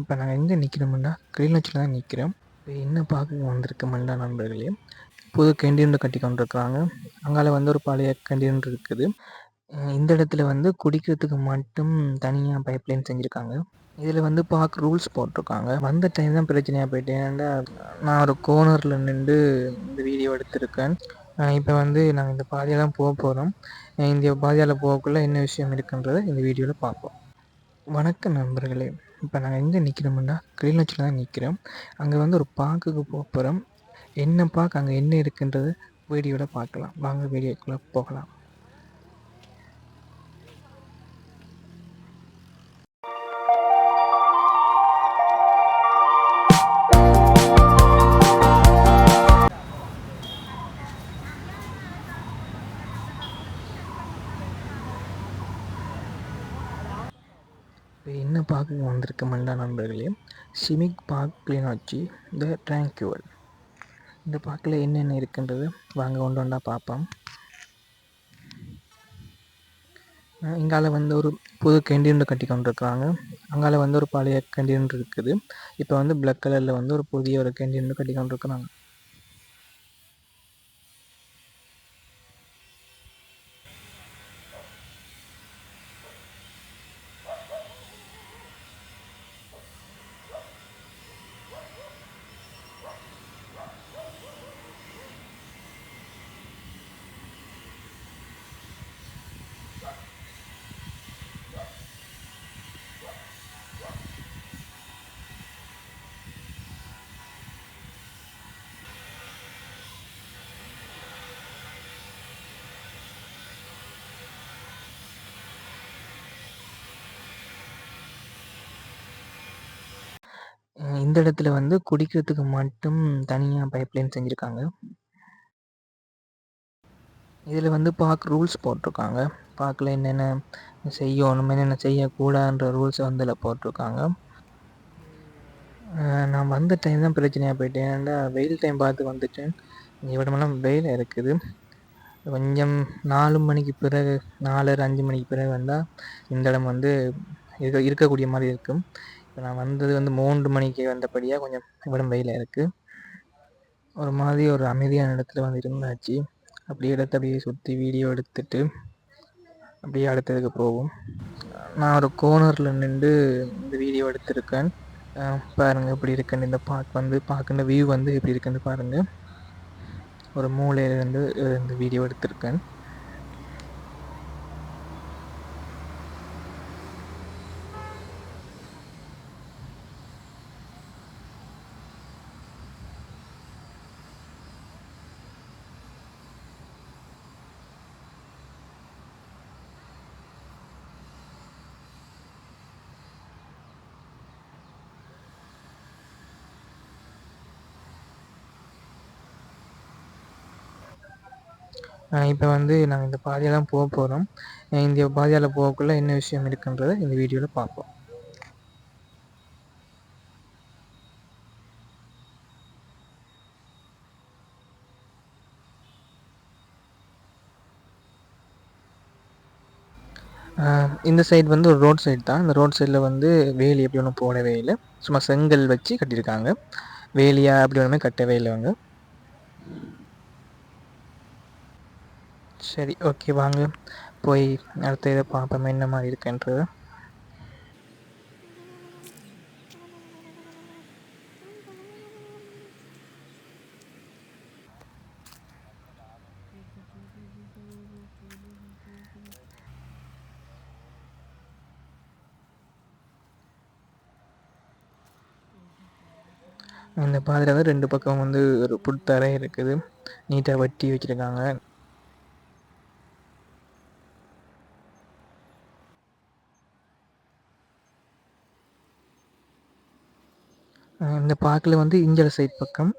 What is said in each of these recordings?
இப்போ நாங்கள் எங்கே நிற்கிறோம்னா கிளிநொச்சியில் தான் நிற்கிறோம் இப்போ என்ன பார்க்க வந்திருக்கோம்டா நண்பர்களே? புது கேண்டீன் கட்டி கொண்டிருக்கிறாங்க. அங்கால வந்து ஒரு பழைய கேண்டீன் இருக்குது. இந்த இடத்துல வந்து குடிக்கிறதுக்கு மட்டும் தனியாக பைப் லைன் செஞ்சுருக்காங்க. இதில் வந்து பார்க்க ரூல்ஸ் போட்டிருக்காங்க. வந்த டைம் தான் பிரச்சனையாக போயிட்டு ஏன்னா நான் ஒரு கோனரில் நின்று இந்த வீடியோ எடுத்திருக்கேன். இப்போ வந்து நாங்கள் இந்த பாதையாக தான் போக போகிறோம் இந்த பாதையால் போகக்குள்ள என்ன விஷயம் இருக்குன்றதை இந்த வீடியோவில் பார்ப்போம். வணக்கம் நண்பர்களே. இப்போ நாங்கள் எங்கே நிற்கிறோம்னா கிளிநொச்சியில் தான் நிற்கிறோம் அங்கே வந்து ஒரு பார்க்குக்கு போக போகிறோம் என்ன பார்க் அங்கே என்ன இருக்குன்றது வீடியோவில் பார்க்கலாம். வாங்க வீடியோக்குள்ளே போகலாம். இப்போ என்ன பார்க்க வந்திருக்க வந்திருக்கோம்டா நண்பர்களே? சிமிக் பார்க் கிளினாச்சி த ட்ராங்க்யூவல் இந்த பார்க்கில் என்னென்ன இருக்குன்றது வாங்க ஒன்று ஒன்றா பார்ப்போம். இங்கால வந்து ஒரு புது கேண்டீன் கட்டி கொண்டிருக்கிறாங்க. அங்கால வந்து ஒரு பழைய கேண்டீன் இருக்குது. இப்போ வந்து பிளாக் கலரில் வந்து ஒரு புதிய ஒரு கேண்டீன் கட்டி கொண்டிருக்கிறாங்க. இந்த இடத்துல வந்து குடிக்கிறதுக்கு மட்டும் தனியாக பைப்லைன் செஞ்சிருக்காங்க? செஞ்சுருக்காங்க இதில் வந்து பார்க்க ரூல்ஸ் போட்டிருக்காங்க. பார்க்கில் என்னென்ன செய்யணும் என்னென்ன செய்யக்கூடாதுன்ற ரூல்ஸ் வந்து இதில் போட்டிருக்காங்க. அஹ் நான் வந்த டைம் தான் பிரச்சனையாக போயிட்டு ஏன்னா வெயில் டைம் பார்த்து வந்துட்டேன். இவ்வளமெல்லாம் வெயில் இருக்குது. கொஞ்சம் நாலு மணிக்கு பிறகு நாலரை அஞ்சு மணிக்கு பிறகு வந்தால் இந்த இடம் வந்து இருக்க இருக்கக்கூடிய மாதிரி இருக்கும். இப்போ நான் வந்தது வந்து மூன்று மணிக்கு வந்தபடியாக கொஞ்சம் இவ்வளவு வெயில் இருக்குது ஒரு மாதிரி ஒரு அமைதியான இடத்துல வந்து இருந்தாச்சு. அப்படியே இடத்த அப்படியே சுற்றி வீடியோ எடுத்துட்டு அப்படியே அடுத்ததுக்கு போவோம். நான் ஒரு கோனரில் நின்று இந்த வீடியோ எடுத்திருக்கேன். பாருங்கள் எப்படி இருக்குன்னு. இந்த பார்க் வந்து பார்க்குற வியூ வந்து எப்படி இருக்குன்னு பாருங்கள் ஒரு மூலையிலேருந்து இந்த வீடியோ எடுத்திருக்கேன். இப்போ வந்து நாங்கள் இந்த பாதையாக தான் போக போகிறோம் இந்த பாதையால் போகக்குள்ள என்ன விஷயம் இருக்குன்றதை இந்த வீடியோவில் பார்ப்போம். ஆஹ் இந்த சைடு வந்து ஒரு ரோட் சைடு தான். இந்த ரோட் சைடில் வந்து வேலி எப்படி ஒன்றும் போடவே இல்லை. சும்மா செங்கல் வச்சு கட்டியிருக்காங்க. வேலியா அப்படி ஒன்றுமே கட்டவே இல்லை அவங்க சரி ஓகே வாங்க. போய் அடுத்த இதை பார்ப்போம் என்ன மாதிரி இருக்குன்றது. இந்த பாதையில் வந்து ரெண்டு பக்கம் வந்து ஒரு புட்தரை இருக்குது. நீட்டாக வட்டி வச்சுருக்காங்க. இந்த பார்க்கில் வந்து இந்த சைட் பக்கம்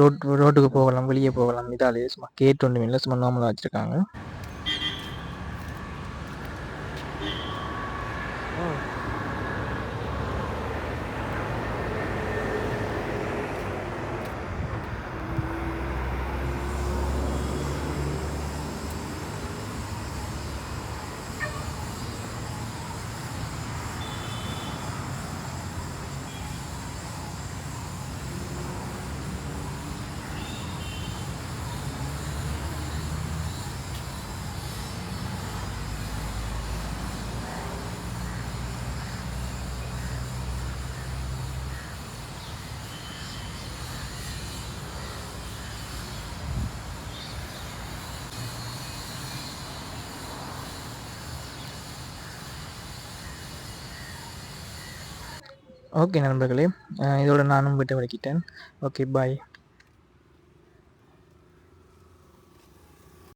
ரோட் ரோட்டுக்கு போகலாம் வெளியே போகலாம் இதாலேயே சும்மா கேட் ஒன்றுமே இல்லை சும்மா நார்மலாக வச்சுருக்காங்க. ஓகே நண்பர்களே இதோட நானும் விட்டு வலிக்கிட்டேன் ஓகே பாய்